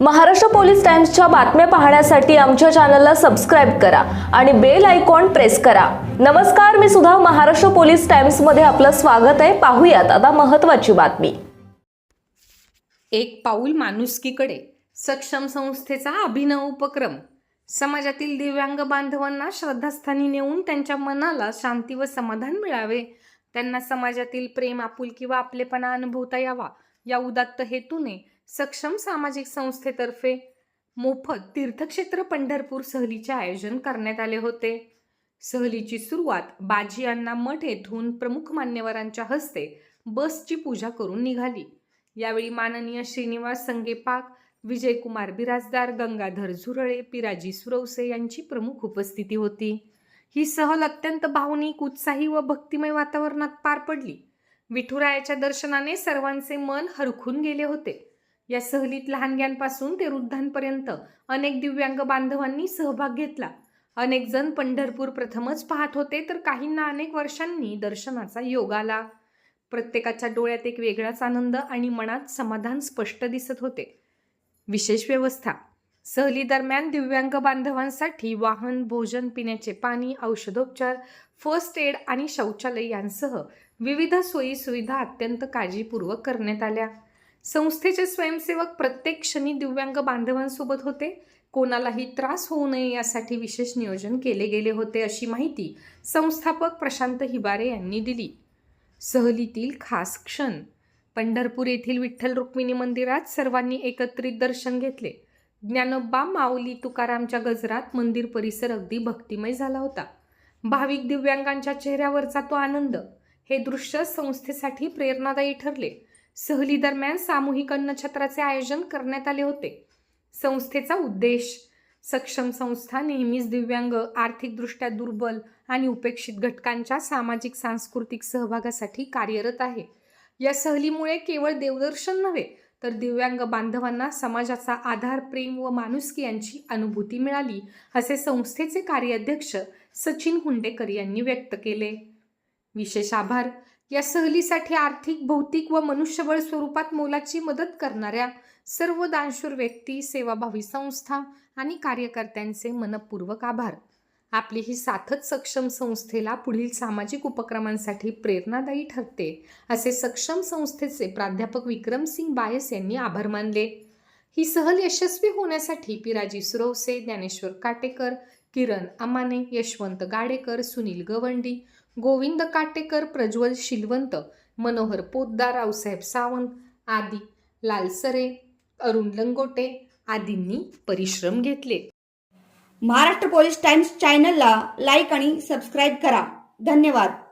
Maharashtra police टाइम्सच्या बातम्या पाहण्यासाठी आमच्या चॅनलला सबस्क्राईब करा आणि बेल आयकॉन प्रेस करा. नमस्कार मी सुद्धा महाराष्ट्र पोलीस टाइम्समध्ये आपलं स्वागत आहे. पाहूयात आता महत्वाची बातमी. एक पाऊल माणुसकीकडे सक्षम संस्थेचा अभिनव उपक्रम. समाजातील दिव्यांग बांधवांना श्रद्धास्थानी नेऊन त्यांच्या मनाला शांती व समाधान मिळावे. त्यांना समाजातील प्रेम आपुलकी व आपलेपणा अनुभवता यावा. या उदात्त हेतूने सक्षम सामाजिक संस्थेतर्फे मोफत तीर्थक्षेत्र पंढरपूर सहलीचे आयोजन करण्यात आले होते. सहलीची सुरुवात बाजी अण्णा मठ येथून प्रमुख मान्यवरांच्या हस्ते बसची पूजा करून निघाली. यावेळी माननीय श्रीनिवास संगेपाक विजयकुमार बिराजदार गंगाधर झुरळे पिराजी सुरवसे यांची प्रमुख उपस्थिती होती. ही सहल अत्यंत भावनिक उत्साही व भक्तिमय वातावरणात पार पडली. विठुरायाच्या दर्शनाने सर्वांचे मन हरखून गेले होते. या सहलीत लहानग्यांपासून ते वृद्धांपर्यंत अनेक दिव्यांग बांधवांनी सहभाग घेतला. अनेक जण पंढरपूर प्रथमच पाहत होते तर काहींना अनेक वर्षांनी दर्शनाचा योग आला. प्रत्येकाच्या डोळ्यात एक वेगळाच आनंद आणि मनात समाधान स्पष्ट दिसत होते. विशेष व्यवस्था सहली दरम्यान दिव्यांग बांधवांसाठी वाहन भोजन पिण्याचे पाणी औषधोपचार फर्स्ट एड आणि शौचालय यांसह विविध सोयी सुविधा अत्यंत काळजीपूर्वक करण्यात आल्या. संस्थेचे स्वयंसेवक प्रत्येक क्षणी दिव्यांग बांधवांसोबत होते. कोणालाही त्रास होऊ नये यासाठी विशेष नियोजन केले गेले होते अशी माहिती संस्थापक प्रशांत हिबारे यांनी दिली. सहलीतील खास क्षण. पंढरपूर येथील विठ्ठल रुक्मिणी मंदिरात सर्वांनी एकत्रित दर्शन घेतले. ज्ञानोबा माऊली तुकारामच्या गजरात मंदिर परिसर अगदी भक्तिमय झाला होता. भाविक दिव्यांगांच्या चेहऱ्यावरचा तो आनंद. हे दृश्य संस्थेसाठी प्रेरणादायी ठरले. सहलीदरम्यान सामूहिक अन्नछत्राचे आयोजन करण्यात आले होते. संस्थेचा उद्देश सक्षम संस्था नेहमीच दिव्यांग आर्थिकदृष्ट्या दुर्बल आणि उपेक्षित घटकांच्या सामाजिक सांस्कृतिक सहभागासाठी कार्यरत आहे. या सहलीमुळे केवळ देवदर्शन नव्हे तर दिव्यांग बांधवांना समाजाचा आधार प्रेम व माणुसकी यांची अनुभूती मिळाली असे संस्थेचे कार्याध्यक्ष सचिन हुंडेकर यांनी व्यक्त केले. विशेष आभार. या सहलीसाठी आर्थिक भौतिक व मनुष्यबळ स्वरूपात मोलाची मदत करणाऱ्या सर्व दानशूर व्यक्ती सेवाभावी संस्था आणि कार्यकर्त्यांचे मनपूर्वक आभार. आपली ही साथच सक्षम संस्थेला पुढील सामाजिक उपक्रमांसाठी प्रेरणादायी ठरते असे सक्षम संस्थेचे प्राध्यापक विक्रमसिंग बायस यांनी आभार मानले. ही सहल यशस्वी होण्यासाठी पिराजी सुरवसे ज्ञानेश्वर काटेकर किरण अमाने यशवंत गाडेकर सुनील गवंडी गोविंद काटेकर प्रज्वल शिलवंत मनोहर पोद्दार रावसाहेब सावंत आदी लालसरे अरुण लंगोटे आदींनी परिश्रम घेतले. महाराष्ट्र पोलीस टाइम्स चॅनलला लाईक आणि सबस्क्राईब करा. धन्यवाद.